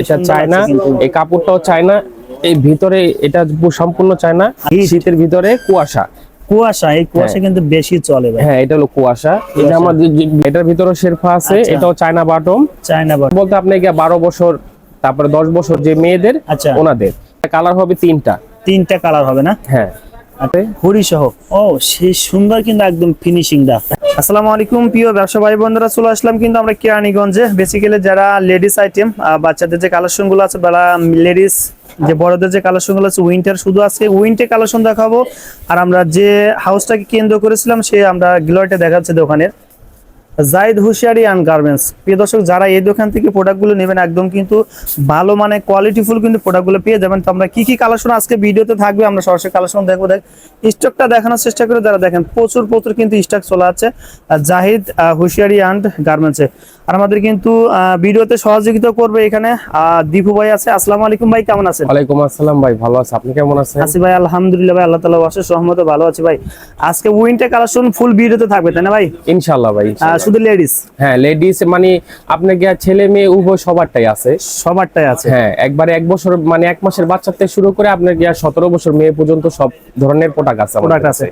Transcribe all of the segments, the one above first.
এটা চায়না এই কাপড়টাও চায়না এই ভিতরে এটা সম্পূর্ণ চায়না। শীতের ভিতরে কুয়াশা। কুয়াশা এই কুয়াশা কিন্তু বেশি চলে হ্যাঁ এটা হলো কুয়াশা। আমাদের এটার ভিতরে শেরফা আছে আচ্ছা। এটাও চায়না বাটম চায়না বাট বলতে আপনি বারো বছর তারপরে দশ বছর যে মেয়েদের আচ্ছা। ওনাদের। কালার হবে তিনটা। তিনটা কালার হবে না? হ্যাঁ। হুড়ি সহ ও সেই সুন্দর কিন্তু একদম ফিনিশিং দা আসসালামু আলাইকুম, প্রিয় ব্যবসা ভাই বন্ধুরা চলে আসলাম কিন্তু আমরা কেরানীগঞ্জে। বেসিক্যালি যারা লেডিস আইটেম বাচ্চাদের যে কালেকশনগুলো আছে, বা লেডিস যে বড়দের যে কালেকশনগুলো আছে উইন্টার শুধু আজকে উইন্টে কালেকশন দেখাবো। আর আমরা যে হাউসটাকে কেন্দ্র করেছিলাম, সে আমরা গ্লোয়ারটা দেখাচ্ছে দোকানের। Zaid Hushiyari and garments. প্রিয় দর্শক, যারা এই দোকান থেকে প্রোডাক্টগুলো নেবেন, একদম কিন্তু ভালো মানে কোয়ালিটিফুল কিন্তু প্রোডাক্টগুলো পেয়ে যাবেন। তো আমরা কী কী কালেকশন আজকে ভিডিওতে থাকবে, আমরা সরাসরি কালেকশন দেখব। দেখ স্টকটা দেখানোর চেষ্টা করে। যারা দেখেন, প্রচুর প্রচুর কিন্তু স্টক চলে আছে জাহিদ হুশিয়ারি অ্যান্ড গার্মেন্টসে। আর আমাদের কিন্তু ভিডিওতে সহযোগিতা করবে এখানে দীপু ভাই আছে। আসসালামু আলাইকুম ভাই কেমন আছেন? ওয়ালাইকুম আসসালাম ভাই ভালো আছে। আপনি কেমন আছেন? আছি ভাই আলহামদুলিল্লাহ ভাই আল্লাহ তালা অশেষ সহমতে ভালো আছি ভাই। আজকে উইন্টার কালেকশন ফুল ভিডিওতে থাকবে তাই না ভাই? ইনশাল্লাহ ভাই শুধু লেডিস হ্যাঁ লেডিস মানে আপনার গিয়া ছেলে মেয়ে উভয় সবারটাই আছে। সবারটাই আছে। হ্যাঁ একবারে এক বছর মানে এক মাসের বাচ্চা থেকে শুরু করে আপনার গিয়া সতেরো বছর মেয়ে পর্যন্ত সব ধরনের প্রোডাক্ট আছে প্রোডাক্ট আছে।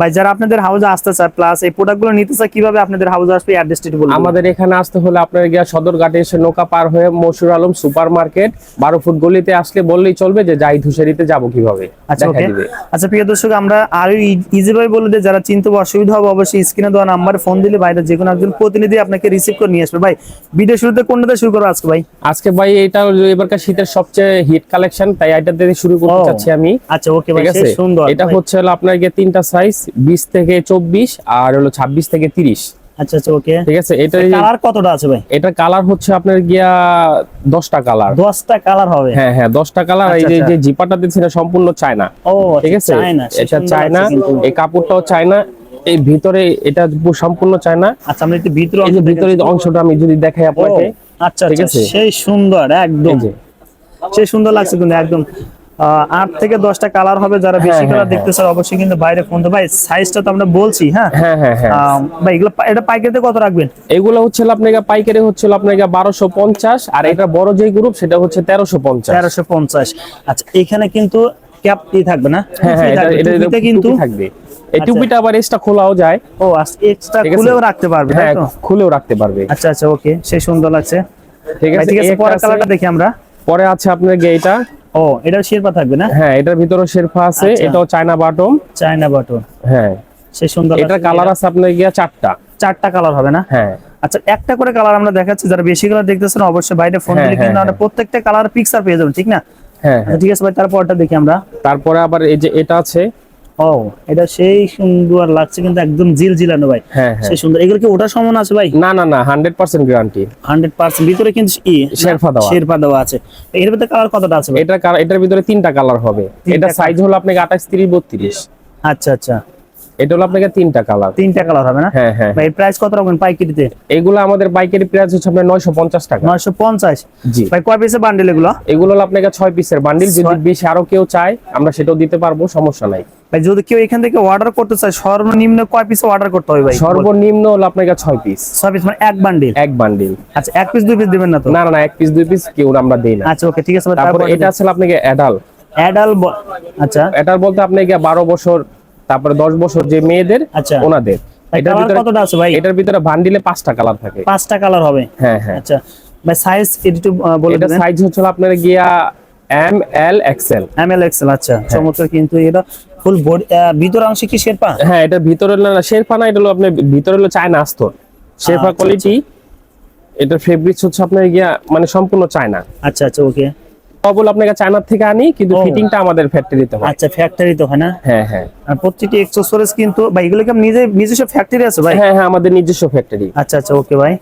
ভাই যারা আপনাদের হাউসে আসতে চায় প্লাস এই প্রোডাক্টগুলো নিতে চায় কীভাবে আপনাদের হাউসে আসবে অ্যাড্রেসটি বলুন আমাদের এখানে আসতে হলে আপনার গিয়া সদরঘাটে এসে নৌকা পার হয়ে মশুর আলম সুপার মার্কেট বারো ফুট গলিতে আসলে বললেই চলবে যে যাই ধূসেরিতে যাব কীভাবে? আচ্ছা আচ্ছা প্রিয় দর্শক আমরা আরও ইজি ভাবে বলে দিই যারা চিনতে অসুবিধা হবে অবশ্যই স্ক্রিনে দেওয়া নাম্বারে ফোন দিলে বাইরে যে কোনো একজন প্রতিনিধি আপনাকে রিসিভ করে নিয়ে আসবে। ভাই ভিডিও শুরুতে কোনটা দিয়ে শুরু করব আজকে ভাই? আজকে ভাই এটা এবারকার শীতের সবচেয়ে হিট কালেকশন তাই এটা দিয়ে শুরু করতে চাচ্ছি আমি। আচ্ছা ওকে ভাই সুন্দর এটা হচ্ছে হলো আপনার গিয়ে তিনটা সাইজ বিশ থেকে চব্বিশ আর হলো ছাব্বিশ থেকে তিরিশ। আচ্ছা আচ্ছা ওকে। ঠিক আছে এটা কালার কতটা আছে ভাই? এটা কালার হচ্ছে আপনার গিয়া দশটা কালার। দশটা কালার হবে? হ্যাঁ হ্যাঁ দশটা কালার। এই যে। জিপাটা দিচ্ছি এটা সম্পূর্ণ চায়না। ও ঠিক আছে? সেই এটা সুন্দর চায়না এই কাপড়টাও চায়না। এই ভিতরে এটা সম্পূর্ণ চায়না। আচ্ছা একটু ভিতরে এই যে ভিতরে অংশটা আমি যদি দেখাই আপনাকে। আচ্ছা ঠিক আচ্ছা আছে? সেই সুন্দর একদম। সেই সুন্দর লাগছে কিন্তু একদম। আট থেকে দশটা কালার হবে যারা বেশি হ্যাঁ, কালার হ্যাঁ, দেখতে চায় অবশ্যই কিন্তু বাইরে ফোন তো ভাই সাইজটা তো আমরা বলছি হ্যাঁ? হ্যাঁ হ্যাঁ হ্যাঁ। ভাই এগুলো এটা পাইকারিতে কত রাখবেন? এগুলো হচ্ছে আপনাকে পাইকারি হচ্ছে আপনাকে বারোশো পঞ্চাশ আর এটা বড় যে গ্রুপ সেটা হচ্ছে তেরোশো পঞ্চাশ। তেরোশো পঞ্চাশ। আচ্ছা এখানে কিন্তু ক্যাপ ই থাকবে না? হ্যাঁ হ্যাঁ এটা এটা কিন্তু থাকবে। এই আচ্ছা। টুপিটা আবার এক্সট্রা খোলাও যায়। ও এক্সট্রা খুলেও রাখতে পারবে হ্যাঁ খুলেও রাখতে পারবে। আচ্ছা আচ্ছা ওকে সেই সুন্দর লাগছে। ঠিক আছে ঠিক আছে পরের কালারটা দেখি আমরা। পরে আছে আপনার এইটা ও এটা শেরপা থাকবে না? হ্যাঁ এটার ভিতরে শেরপা আছে আচ্ছা। এটাও চায়না বাটম চায়না বাটন। হ্যাঁ। সেই সুন্দর এটা কালার আছে আপনার গিয়া চারটা। চারটা কালার হবে না? হ্যাঁ। আচ্ছা একটা করে কালার আমরা দেখাচ্ছি যারা বেশি কালার দেখতেছেন অবশ্যই বাইরে ফোন হ্যাঁ, দিলে কিন্তু হ্যাঁ, আমরা প্রত্যেকটা কালার পিকচার পেয়ে যাবেন ঠিক না? হ্যাঁ ঠিক আছে ভাই তারপরটা দেখি আমরা। তারপরে আবার এই যে এটা আছে ও এটা সেই সুন্দর লাগছে কিন্তু একদম জিল জিলানো ভাই। হ্যাঁ হ্যাঁ। সেই সুন্দর। এগুলো কি ওটা সমান আছে ভাই? না না না hundred percent guarantee hundred percent ভিতরে কিন্তু ই শেরপা দেওয়া। শেরপা আছে। এর ভিতরে কালার কতটা আছে এটা এটার ভিতরে তিনটা কালার হবে। এটা সাইজ হলো আপনাকে আঠাশ তিরিশ বত্রিশ। আচ্ছা আচ্ছা। এটা হলো আপনাকে তিনটা কালার তিনটা কালার হবে না? হ্যাঁ হ্যাঁ। ভাই প্রাইস কত রাখবেন পাইকারিতে? এগুলো আমাদের পাইকারি প্রাইস হচ্ছে আপনার নয়শো পঞ্চাশ টাকা। নয়শো পঞ্চাশ? জি। ভাই কয় পিসে বান্ডেল এগুলো? এগুলো হলো আপনাকে ছয় পিসের বান্ডিল যদি বেশি আরও কেউ চায় আমরা সেটাও দিতে পারব সমস্যা নাই। ভাই যদি কেউ এখান থেকে অর্ডার করতে চায় সর্বনিম্ন কয় পিসে অর্ডার করতে হবে ভাই? সর্বনিম্ন হলো আপনাকে ছয় পিস ছয় পিস মানে এক বান্ডেল এক বান্ডিল আচ্ছা এক পিস দুই পিস দিবেন না তো? না না এক পিস দুই পিস কেউ আমরা দেই না। আচ্ছা ওকে ঠিক আছে তারপরে এটা আসলে আপনাকে অ্যাডাল অ্যাডাল আচ্ছা। এটার বলতে আপনাকে বারো বছর তারপরে দশ বছর যে মেয়েদের আচ্ছা। ওনাদের। এটার ভিতরে কতটা আছে ভাই? এটার ভিতরে বান্ডিলে পাঁচটা কালার থাকে। পাঁচটা কালার হবে? হ্যাঁ হ্যাঁ। আচ্ছা। ভাই সাইজ একটু বলে এটা সাইজ হচ্ছে আপনার গিয়া M L XL M L XL আচ্ছা। চমৎকার কিন্তু এটা ফুল ভিতর অংশে কি শেরপা? হ্যাঁ এটা ভিতরে না শেরফা না এটা হলো আপনার ভিতরে হলো চায়না আস্তর। শেরফা আচ্ছা, কোয়ালিটি এটা ফেব্রিক্স হচ্ছে আপনার গিয়া মানে সম্পূর্ণ চায়না। আচ্ছা আচ্ছা ওকে সবল আপনাকে চায়না থেকে আনি কিন্তু। ফিটিংটা আমাদের ফ্যাক্টরিতে হয়। আচ্ছা ফ্যাক্টরিতে হয়? না হ্যাঁ হ্যাঁ। আর প্রত্যেকটি এক্সেসরিজ কিন্তু ভাই এগুলো কি নিজে নিজস্ব ফ্যাক্টরি আছে ভাই? হ্যাঁ হ্যাঁ আমাদের নিজস্ব ফ্যাক্টরি আচ্ছা আচ্ছা ওকে ভাই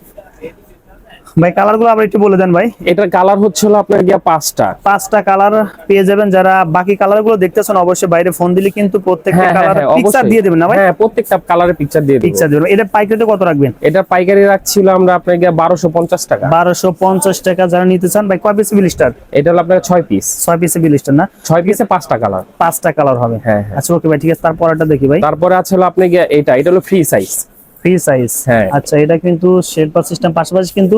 ভাই কালারগুলো আবার একটু বলে দেন ভাই। এটার কালার হচ্ছে হলো আপনার গিয়া পাঁচটা। পাঁচটা কালার পেয়ে যাবেন। যারা বাকি কালারগুলো দেখতেছেন অবশ্যই বাইরে ফোন দিলে কিন্তু প্রত্যেকটা হ্যাঁ হ্যাঁ কালার হ্যাঁ, পিকচার দিয়ে দেবেন না ভাই? হ্যাঁ প্রত্যেকটা কালারের পিকচার দিয়ে দেবো। পিকচার দেবেন। এটা পাইকারিতে কত রাখবেন? এটা পাইকারি রাখছিল আমরা আপনার গিয়া বারোশো পঞ্চাশ টাকা। বারোশো পঞ্চাশ টাকা যারা নিতে চান ভাই কয় পিস বিলিস্টার এটা হলো আপনার ছয় পিস ছয় পিসে বিলিস্টার না? ছয় পিসে পাঁচটা কালার পাঁচটা কালার হবে। হ্যাঁ হ্যাঁ। আচ্ছা ওকে ভাই ঠিক আছে তারপরটা দেখি ভাই। তারপরে আছে হলো আপনি গিয়া এটা। এটা হলো ফ্রি সাইজ ফ্রি সাইজ। হ্যাঁ। আচ্ছা এটা কিন্তু শেরপা সিস্টেম পাশাপাশি কিন্তু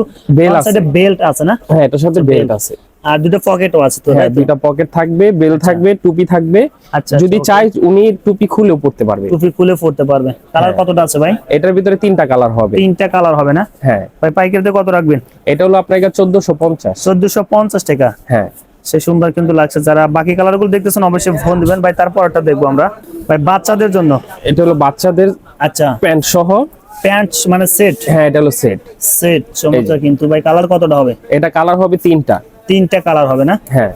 আছে। বেল্ট আছে না? হ্যাঁ এটার সাথে আচ্ছা, বেল্ট আছে। আর দুটো পকেটও আছে তো হ্যাঁ? দুইটা পকেট থাকবে বেল থাকবে টুপি থাকবে। আচ্ছা যদি আচ্ছা, চাই উনি টুপি খুলেও পড়তে পারবে। টুপি খুলে পড়তে পারবে। কালার হ্যাঁ। কতটা আছে ভাই? এটার ভিতরে তিনটা কালার হবে। তিনটা কালার হবে না? হ্যাঁ। ভাই পাইকারিতে কত রাখবেন? এটা হলো আপনার পঞ্চাশ। চোদ্দশো পঞ্চাশ টাকা। হ্যাঁ। সে সুন্দর কিন্তু লাগছে। যারা বাকি কালারগুলো দেখতেছেন অবশ্যই ফোন দিবেন। ভাই তারপরটা দেখব আমরা। ভাই বাচ্চাদের জন্য। এটা হলো বাচ্চাদের আচ্ছা। প্যান্ট সহ প্যান্ট মানে সেট? হ্যাঁ এটা হলো সেট। সেট চমৎকার। কিন্তু ভাই কালার কতটা হবে? এটা কালার হবে তিনটা। তিনটা কালার হবে না? হ্যাঁ।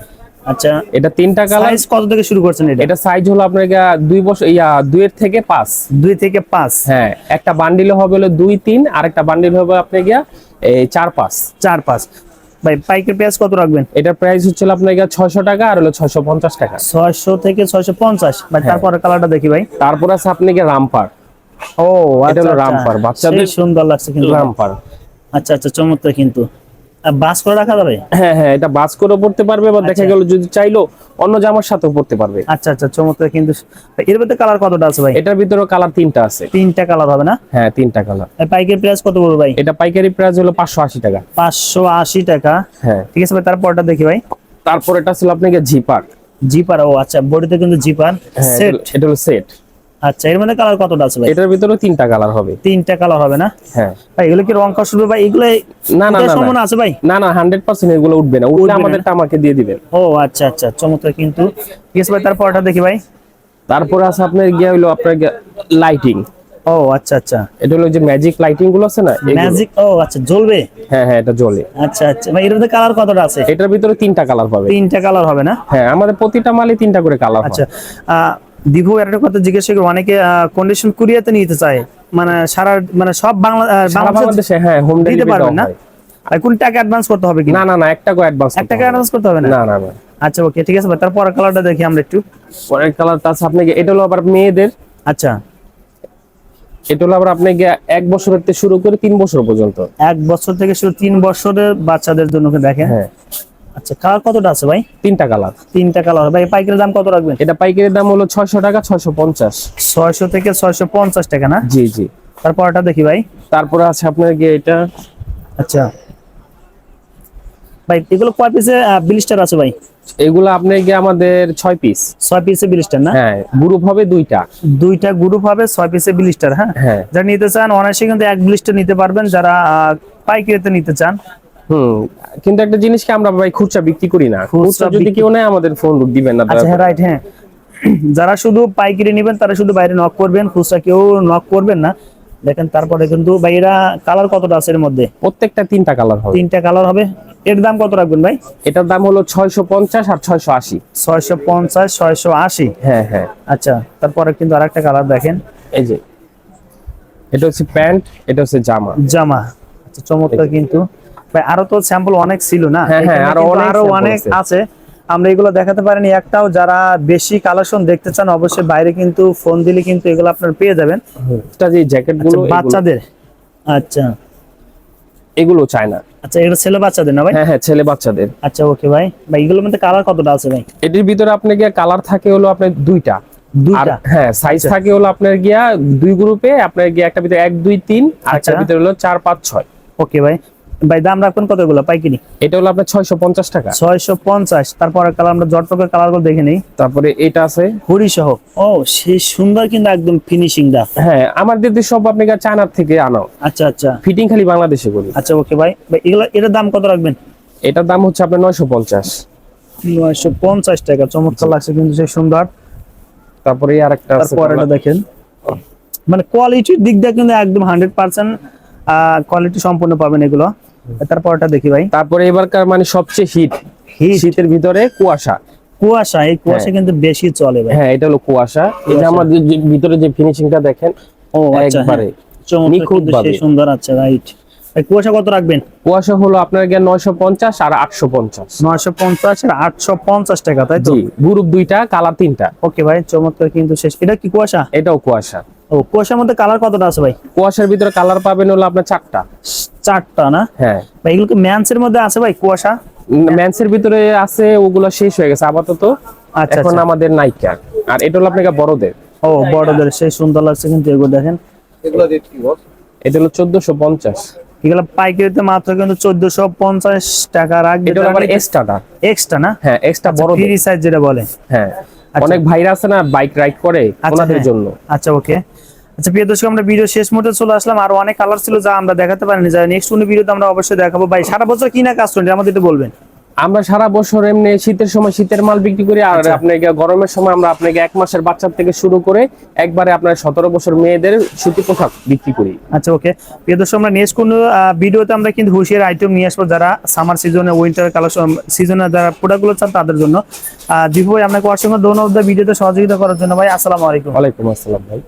আচ্ছা। এটা তিনটা কালার। সাইজ কত থেকে শুরু করছেন এটা? এটা সাইজ হলো আপনার দুই বছর ইয়া দুইয়ের থেকে পাঁচ। দুই থেকে পাঁচ। হ্যাঁ একটা বান্ডিলে হবে হলো দুই তিন আর একটা বান্ডিল হবে আপনি গিয়া এই চার পাঁচ। চার পাঁচ। ভাই পাইকের পেঁয়াজ কত রাখবেন? এটার প্রাইস হচ্ছে আপনার গিয়া ছয়শো টাকা আর হলো ছয়শো পঞ্চাশ টাকা। ছয়শো থেকে ছয়শো পঞ্চাশ। ভাই হ্যাঁ। তারপরে কালারটা দেখি ভাই। তারপর আছে আপনি গিয়া রামপার। ও এটা হলো আচ্ছা, রামপার, আচ্ছা। বাচ্চাদের- সুন্দর লাগছে কিন্তু। রামপার। আচ্ছা আচ্ছা চমৎকার কিন্তু। বাস করে রাখা যাবে? হ্যাঁ হ্যাঁ এটা বাস করে পড়তে পারবে বা দেখা আচ্ছা। গেল যদি চাইলো অন্য জামার সাথেও পড়তে পারবে। আচ্ছা আচ্ছা চমৎকার কিন্তু। এর মধ্যে কালার কতটা আছে ভাই? এটার ভিতরে কালার তিনটা আছে। তিনটা কালার হবে না? হ্যাঁ তিনটা কালার পাইকের প্রাইস কত পড়বে ভাই? এটা পাইকারি প্রাইস হলো পাঁচশো আশি টাকা। পাঁচশো আশি টাকা। হ্যাঁ। ঠিক আছে ভাই তারপরটা দেখি ভাই। তারপর এটা ছিল আপনাকে জিপার জিপার ও আচ্ছা বডিতে কিন্তু জিপার হ্যাঁ সেট এটা হলো সেট আচ্ছা এর মধ্যে কালার কতটা আছে ভাই? এটার ভিতরে তিনটা কালার হবে। তিনটা কালার হবে না? হ্যাঁ। ভাই এগুলো কি রং ভাই এগুলো না, না, না। সম্ভাবনা আছে ভাই? না না হান্ড্রেড পার্সেন্ট এগুলো উঠবে না। উঠলে। আমাকে দিয়ে দিবেন। ও আচ্ছা আচ্ছা চমৎকার কিন্তু। ঠিক ভাই তারপরটা দেখি ভাই। তারপরে আছে আপনার গিয়ে হলো আপনার লাইটিং ও আচ্ছা আচ্ছা। এটা হলো যে ম্যাজিক লাইটিংগুলো আছে না? ম্যাজিক ও আচ্ছা জ্বলবে? হ্যাঁ হ্যাঁ এটা জ্বলে। আচ্ছা আচ্ছা। ভাই এর মধ্যে কালার কতটা আছে? এটার ভিতরে তিনটা কালার পাবে তিনটা কালার হবে না? হ্যাঁ আমাদের প্রতিটা মালে তিনটা করে কালার আচ্ছা দিভু একটা কথা জিজ্ঞেস করি অনেকে কন্ডিশন কুরিয়াতে নিতে চায়। মানে সারা মানে সব বাংলা বাংলাদেশে হ্যাঁ হোম ডেলিভারি পারবেন না? আর কোন টাকা অ্যাডভান্স করতে হবে কি না না না এক টাকা অ্যাডভান্স এক টাকা অ্যাডভান্স করতে হবে না? না না আচ্ছা ওকে ঠিক আছে ভাই তারপর কালারটা দেখি আমরা একটু। পরের কালারটা আছে আপনাকে এটা হলো আবার মেয়েদের। আচ্ছা। এটা হলো আবার আপনাকে এক বছরের থেকে শুরু করে তিন বছর পর্যন্ত। এক বছর থেকে শুরু তিন বছরের বাচ্চাদের জন্য দেখেন। হ্যাঁ। আচ্ছা কালার কতটা আছে ভাই? তিনটা কালার। তিনটা কালার। ভাই পাইকারি দাম কত রাখবেন? এটা পাইকারি দাম হলো ছয়শো টাকা ছয়শো পঞ্চাশ। ছয়শো থেকে ছয়শো পঞ্চাশ টাকা না? জি জি। তারপরটা দেখি ভাই। তারপরে আছে আপনার গিয়ে এটা। আচ্ছা। ভাই এগুলো কয় পিসে বিলিস্টার আছে ভাই? এগুলো আপনার গিয়ে আমাদের ছয় পিস। ছয় পিসে বিলিস্টার না? হ্যাঁ গ্রুপ হবে দুইটা। দুইটা গ্রুপ হবে ছয় পিসে বিলিস্টার হ্যাঁ? হ্যাঁ। যারা নিতে চান অনায়াসে কিন্তু এক বিলিস্টার নিতে পারবেন। যারা পাইকারিতে নিতে চান হুম কিন্তু একটা জিনিসকে আমরা ভাই খুচরা বিক্রি করি না। খুচরা যদি কেউ নেয় আমাদের ফোন দিবেন না আচ্ছা দয়া হ্যাঁ। রাইট হ্যাঁ। যারা শুধু পাইকারি নেবেন তারা শুধু বাইরে নক করবেন খুচরা কেউ নক করবেন না। দেখেন তারপরে কিন্তু ভাই এরা কালার কতটা আছে এর মধ্যে? প্রত্যেকটা তিনটা কালার হবে। তিনটা কালার হবে। এর দাম কত রাখবেন ভাই? এটার দাম হলো ছয়শো পঞ্চাশ আর ছয়শো আশি। ছয়শো পঞ্চাশ ছয়শো আশি। হ্যাঁ হ্যাঁ। আচ্ছা তারপরে কিন্তু আরেকটা কালার দেখেন। এই যে এটা হচ্ছে প্যান্ট এটা হচ্ছে জামা। জামা। আচ্ছা চমৎকার কিন্তু। ভাই আরও তো স্যাম্পল অনেক ছিল না? হ্যাঁ, হ্যাঁ, আরও অনেক আছে। আমরা এগুলো দেখাতে পারিনি। একটাও যারা বেশি কালেকশন দেখতে চান অবশ্যই বাইরে কিন্তু ফোন দিলে কিন্তু এগুলো আপনারা পেয়ে যাবেন। এটা যে জ্যাকেট আচ্ছা গুলো বাচ্চাদের? আচ্ছা। এগুলো চায় না। আচ্ছা এটা ছেলে বাচ্চাদের না ভাই? হ্যাঁ হ্যাঁ ছেলে বাচ্চাদের। আচ্ছা ওকে ভাই। ভাই এগুলোর মধ্যে কালার কতটা আছে ভাই? এটির ভিতরে আপনার গিয়া কালার থাকে হলো আপনার দুইটা। দুইটা? হ্যাঁ সাইজ আচ্ছা। থাকে হলো আপনার গিয়া দুই গ্রুপে আপনার গিয়া একটা ভিতরে এক দুই তিন আর একটা আচ্ছা। ভিতরে হলো চার পাঁচ ছয়। ওকে ভাই। ভাই দাম রাখবেন কতগুলো পাইকিনি এটা হলো আপনার ছয়শো পঞ্চাশ টাকা। ছয়শো পঞ্চাশ তারপরে কালার আমরা জটপকের কালারগুলো দেখে নিই। তারপরে এটা আছে। হুড়ি সহ ও সেই সুন্দর কিন্তু একদম ফিনিশিং দা হ্যাঁ আমাদের দেশ সব আপনি চায়নার থেকে আনো আচ্ছা আচ্ছা। ফিটিং খালি বাংলাদেশে করি। আচ্ছা ওকে ভাই। ভাই এগুলো এটার দাম কত রাখবেন? এটার দাম হচ্ছে আপনার নয়শো পঞ্চাশ। নয়শো পঞ্চাশ টাকা চমৎকার লাগছে কিন্তু সেই সুন্দর। তারপরে আর একটা আছে তারপর দেখেন। মানে কোয়ালিটির দিক দিয়ে কিন্তু একদম হান্ড্রেড পার্সেন্ট কোয়ালিটি সম্পূর্ণ পাবেন এগুলো। তারপরটা দেখি ভাই। তারপরে এবারকার মানে সবচেয়ে হিট। হিট। শীতের ভিতরে কুয়াশা। কুয়াশা এই কুয়াশা হ্যাঁ। কিন্তু বেশি চলে ভাই। হ্যাঁ এটা হলো কুয়াশা। এই যে আমাদের ভিতরে যে ফিনিশিংটা দেখেন ও আচ্ছা একবারে চমৎকার কিন্তু সুন্দর আচ্ছা রাইট কুয়াশা কত রাখবেন? কুয়াশা হলো আপনার গিয়ে নয়শো পঞ্চাশ আর আটশো পঞ্চাশ। নয়শো পঞ্চাশ আর আটশো পঞ্চাশ টাকা তাই তো? গ্রুপ দুইটা কালার তিনটা। ওকে ভাই চমৎকার কিন্তু শেষ। এটা কি কুয়াশা? এটাও কুয়াশা। ও কুয়াশার মধ্যে কালার কতটা আছে ভাই? কুয়াশার ভিতরে কালার পাবেন হলো আপনার চারটা। চারটা না? হ্যাঁ। ভাই এগুলো কি ম্যানসের মধ্যে আছে ভাই কুয়াশা? ম্যান্সের ভিতরে আছে ওগুলো শেষ হয়ে গেছে আপাতত। আচ্ছা এখন আচ্ছা। আমাদের নাইকার আর এটা হলো আপনাকে বড়দের। ও বড়দের সেই সুন্দর লাগছে কিন্তু এগুলো দেখেন। এটা হলো চোদ্দশো পঞ্চাশ। এগুলো পাইকারিতে মাত্র কিন্তু চোদ্দশো পঞ্চাশ টাকা রাখবে। এটা হলো আবার এক্সট্রাটা এক্সট্রা না? হ্যাঁ এক্সট্রা বড় ফ্রি সাইজ যেটা বলে। হ্যাঁ। আচ্ছা। অনেক ভাইরা আছে না বাইক রাইড করে আচ্ছা, ওনাদের হ্যাঁ। জন্য। আচ্ছা ওকে আচ্ছা প্রিয় দর্শক আমরা ভিডিও শেষ মুহূর্তে চলে আসলাম। আরও অনেক কালার ছিল যা আমরা দেখাতে পারিনি। যা নেক্সট কোনো ভিডিওতে আমরা অবশ্যই দেখাবো। ভাই সারা বছর কি না কাজ করেন? আমাদের একটু বলবেন। আমরা সারা বছর এমনি শীতের সময় শীতের মাল বিক্রি করি আর আচ্ছা। আপনাকে গরমের সময় আমরা আপনাকে এক মাসের বাচ্চার থেকে শুরু করে একবারে আপনার সতেরো বছর মেয়েদের সুতি পোশাক বিক্রি করি। আচ্ছা ওকে। প্রিয় দর্শক আমরা নেক্সট কোনো ভিডিওতে আমরা কিন্তু হুশিয়ার আইটেম নিয়ে আসব যারা সামার সিজনে উইন্টার কালেকশন সিজনে যারা প্রোডাক্টগুলো চান তাদের জন্য। দীপু ভাই আপনাকে অসংখ্য ধন্যবাদ ভিডিওতে সহযোগিতা করার জন্য। ভাই আসসালামু আলাইকুম। ওয়ালাইকুম আসসালাম ভাই।